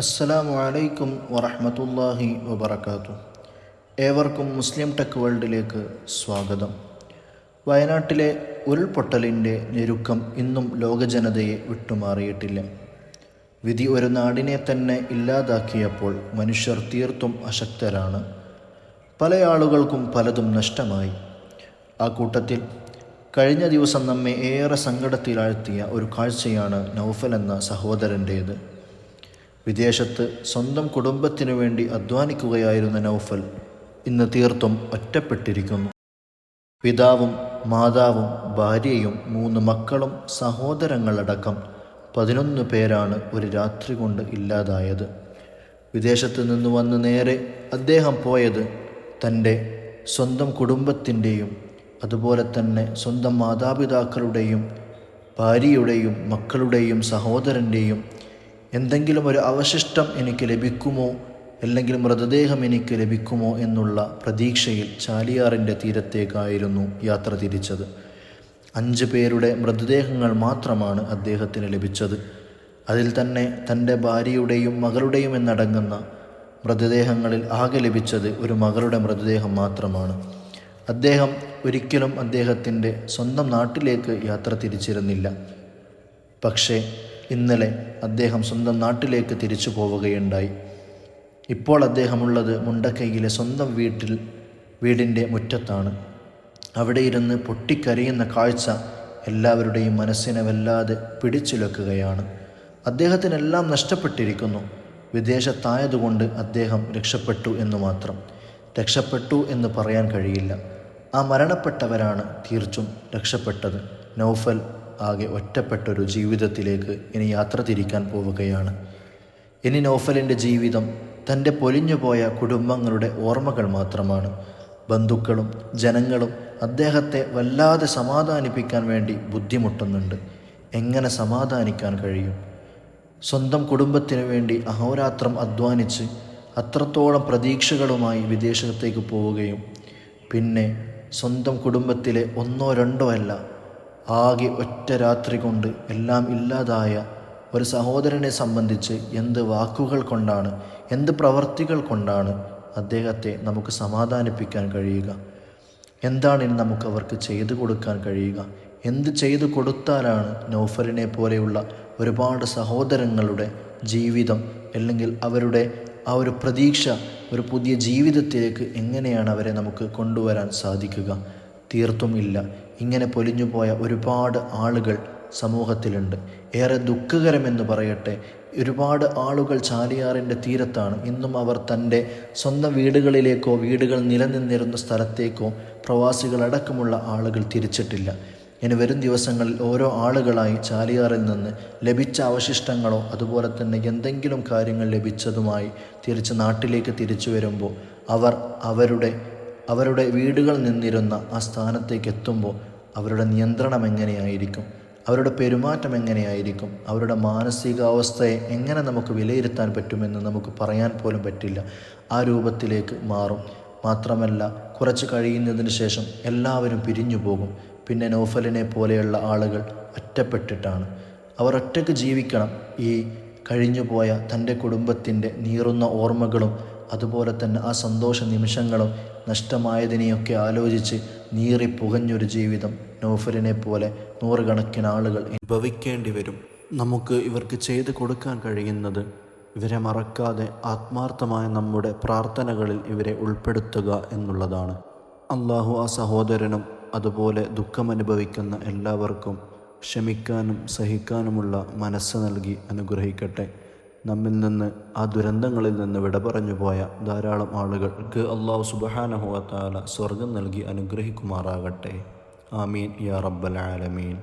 അസ്സലാമു അലൈക്കും വറഹ്മത്തുള്ളാഹി വബർക്കാത്തു ഏവർക്കും മുസ്ലിം ടെക് വേൾഡിലേക്ക് സ്വാഗതം. വയനാട്ടിലെ ഉരുൾപൊട്ടലിന്റെ ഞെരുക്കം ഇന്നും ലോകജനതയെ വിട്ടുമാറിയിട്ടില്ല. വിധി ഒരു നാടിനെ തന്നെ ഇല്ലാതാക്കിയപ്പോൾ മനുഷ്യർ തീർത്തും അശക്തരാണ്. പല ആളുകൾക്കും പലതും നഷ്ടമായി. ആ കൂട്ടത്തിൽ കഴിഞ്ഞ ദിവസം നമ്മെ ഏറെ സങ്കടത്തിലാഴ്ത്തിയ ഒരു കാഴ്ചയാണ് നൗഫൽ എന്ന സഹോദരന്റേത്. വിദേശത്ത് സ്വന്തം കുടുംബത്തിനു വേണ്ടി അധ്വാനിക്കുകയായിരുന്ന നൗഫൽ ഇന്ന് തീർത്തും ഒറ്റപ്പെട്ടിരിക്കുന്നു. പിതാവും മാതാവും ഭാര്യയും മൂന്ന് മക്കളും സഹോദരങ്ങളടക്കം പതിനൊന്ന് പേരാണ് ഒരു രാത്രി കൊണ്ട് ഇല്ലാതായത്. വിദേശത്ത് നിന്ന് വന്ന് നേരെ അദ്ദേഹം പോയത് തന്റെ സ്വന്തം കുടുംബത്തിന്റെയും അതുപോലെ തന്നെ സ്വന്തം മാതാപിതാക്കളുടെയും ഭാര്യയുടെയും മക്കളുടെയും സഹോദരന്റെയും എന്തെങ്കിലും ഒരു അവശിഷ്ടം എനിക്ക് ലഭിക്കുമോ? അല്ലെങ്കിൽ മൃതദേഹം എനിക്ക് ലഭിക്കുമോ? എന്നുള്ള പ്രതീക്ഷയിൽ ചാലിയാറിന്റെ തീരത്തേക്കായിരുന്നു യാത്ര തിരിച്ചത്. അഞ്ച് പേരുടെ മൃതദേഹങ്ങൾ മാത്രമാണ് അദ്ദേഹത്തിന് ലഭിച്ചത്. അതിൽ തന്നെ തന്റെ ഭാര്യയുടെയും മകളുടെയും എന്നടങ്ങുന്ന മൃതദേഹങ്ങളിൽ ആകെ ലഭിച്ചത് ഒരു മകളുടെ മൃതദേഹം മാത്രമാണ്. അദ്ദേഹം ഒരിക്കലും അദ്ദേഹത്തിന്റെ സ്വന്തം നാട്ടിലേക്ക് യാത്ര തിരിച്ചിരുന്നില്ല. പക്ഷേ ഇന്നലെ അദ്ദേഹം സ്വന്തം നാട്ടിലേക്ക് തിരിച്ചു പോവുകയുണ്ടായി. ഇപ്പോൾ അദ്ദേഹമുള്ളത് മുണ്ടക്കൈയിലെ സ്വന്തം വീട്ടിൽ വീടിന്റെ മുറ്റത്താണ്. അവിടെ ഇരുന്ന് പൊട്ടിക്കരയുന്ന കാഴ്ച എല്ലാവരുടെയും മനസ്സിനെ വല്ലാതെ പിടിച്ചുലക്കുകയാണ്. അദ്ദേഹത്തിനെല്ലാം നഷ്ടപ്പെട്ടിരിക്കുന്നു. വിദേശത്തായതുകൊണ്ട് അദ്ദേഹം രക്ഷപ്പെട്ടു എന്ന് മാത്രം. രക്ഷപ്പെട്ടു എന്ന് പറയാൻ കഴിയില്ല. ആ മരണപ്പെട്ടവരാണ് തീർച്ചും രക്ഷപ്പെട്ടത്. നൗഫൽ ആകെ ഒറ്റപ്പെട്ടൊരു ജീവിതത്തിലേക്ക് ഇനി യാത്ര തിരിക്കാൻ പോവുകയാണ്. ഇനി നോഫലിന്റെ ജീവിതം തന്റെ പൊലിഞ്ഞുപോയ കുടുംബങ്ങളുടെ ഓർമ്മകൾ മാത്രമാണ്. ബന്ധുക്കളും ജനങ്ങളും അദ്ദേഹത്തെ വല്ലാതെ സമാധാനിപ്പിക്കാൻ വേണ്ടി ബുദ്ധിമുട്ടുന്നുണ്ട്. എങ്ങനെ സമാധാനിക്കാൻ കഴിയും? സ്വന്തം കുടുംബത്തിനു വേണ്ടി അഹോരാത്രം അധ്വാനിച്ച് അത്രത്തോളം പ്രതീക്ഷകളുമായി വിദേശത്തേക്ക് പോവുകയും പിന്നെ സ്വന്തം കുടുംബത്തിലെ ഒന്നോ രണ്ടോ അല്ല ആകെ ഒറ്റ രാത്രി കൊണ്ട് എല്ലാം ഇല്ലാതായ ഒരു സഹോദരനെ സംബന്ധിച്ച് എന്ത് വാക്കുകൾ കൊണ്ടാണ് എന്ത് പ്രവർത്തികൾ കൊണ്ടാണ് അദ്ദേഹത്തെ നമുക്ക് സമാധാനിപ്പിക്കാൻ കഴിയുക? എന്താണ് ഇനി നമുക്ക് അവർക്ക് ചെയ്തു കൊടുക്കാൻ കഴിയുക? എന്ത് ചെയ്തു കൊടുത്താലാണ് നൗഫലിനെ പോലെയുള്ള ഒരുപാട് സഹോദരങ്ങളുടെ ജീവിതം അല്ലെങ്കിൽ അവരുടെ ആ ഒരു പ്രതീക്ഷ ഒരു പുതിയ ജീവിതത്തിലേക്ക് എങ്ങനെയാണ് അവരെ നമുക്ക് കൊണ്ടുവരാൻ സാധിക്കുക? തീർത്തും ഇല്ല. ഇങ്ങനെ പൊലിഞ്ഞുപോയ ഒരുപാട് ആളുകൾ സമൂഹത്തിലുണ്ട്. ഏറെ ദുഃഖകരമെന്ന് പറയട്ടെ ഒരുപാട് ആളുകൾ ചാലിയാറിന്റെ തീരത്താണ്. ഇന്നും അവർ തന്റെ സ്വന്തം വീടുകളിലേക്കോ വീടുകൾ നിലനിന്നിരുന്ന സ്ഥലത്തേക്കോ പ്രവാസികളടക്കമുള്ള ആളുകൾ തിരിച്ചിട്ടില്ല. ഇനി വരും ദിവസങ്ങളിൽ ഓരോ ആളുകളായി ചാലിയാറിൽ നിന്ന് ലഭിച്ച അവശിഷ്ടങ്ങളോ അതുപോലെ തന്നെ എന്തെങ്കിലും കാര്യങ്ങൾ ലഭിച്ചതുമായി തിരിച്ച് നാട്ടിലേക്ക് തിരിച്ചു വരുമ്പോൾ അവർ അവരുടെ അവരുടെ വീടുകൾ നിന്നിരുന്ന ആ സ്ഥാനത്തേക്ക് എത്തുമ്പോൾ അവരുടെ നിയന്ത്രണം എങ്ങനെയായിരിക്കും? അവരുടെ പെരുമാറ്റം എങ്ങനെയായിരിക്കും? അവരുടെ മാനസികാവസ്ഥയെ എങ്ങനെ നമുക്ക് വിലയിരുത്താൻ പറ്റുമെന്ന് നമുക്ക് പറയാൻ പോലും പറ്റില്ല. ആ രൂപത്തിലേക്ക് മാറും. മാത്രമല്ല കുറച്ച് കഴിയുന്നതിന് ശേഷം എല്ലാവരും പിരിഞ്ഞു പോകും. പിന്നെ നോഫലിനെ പോലെയുള്ള ആളുകൾ ഒറ്റപ്പെട്ടിട്ടാണ്. അവർ ഒറ്റയ്ക്ക് ജീവിക്കണം. ഈ കഴിഞ്ഞുപോയ തന്റെ കുടുംബത്തിന്റെ നീറുന്ന ഓർമ്മകളും അതുപോലെ തന്നെ ആ സന്തോഷ നിമിഷങ്ങളും നഷ്ടമായതിനെയൊക്കെ ആലോചിച്ച് നീറി പുകഞ്ഞൊരു ജീവിതം നൗഫലിനെ പോലെ നൂറുകണക്കിന് ആളുകൾ അനുഭവിക്കേണ്ടി വരും. നമുക്ക് ഇവർക്ക് ചെയ്തു കൊടുക്കാൻ കഴിയുന്നത് ഇവരെ മറക്കാതെ ആത്മാർത്ഥമായ നമ്മുടെ പ്രാർത്ഥനകളിൽ ഇവരെ ഉൾപ്പെടുത്തുക എന്നുള്ളതാണ്. അള്ളാഹു ആ സഹോദരനും അതുപോലെ ദുഃഖമനുഭവിക്കുന്ന എല്ലാവർക്കും ക്ഷമിക്കാനും സഹിക്കാനുമുള്ള മനസ്സ് നൽകി അനുഗ്രഹിക്കട്ടെ. നമ്മിൽ നിന്ന് ആ ദുരന്തങ്ങളിൽ നിന്ന് വിട പറഞ്ഞു പോയ ധാരാളം ആളുകൾക്ക് അള്ളാഹു സുബഹാനഹുവത്താല സ്വർഗം നൽകി അനുഗ്രഹിക്കുമാറാകട്ടെ. ആമീൻ. യാ റബ്ബൽ ആലമീൻ.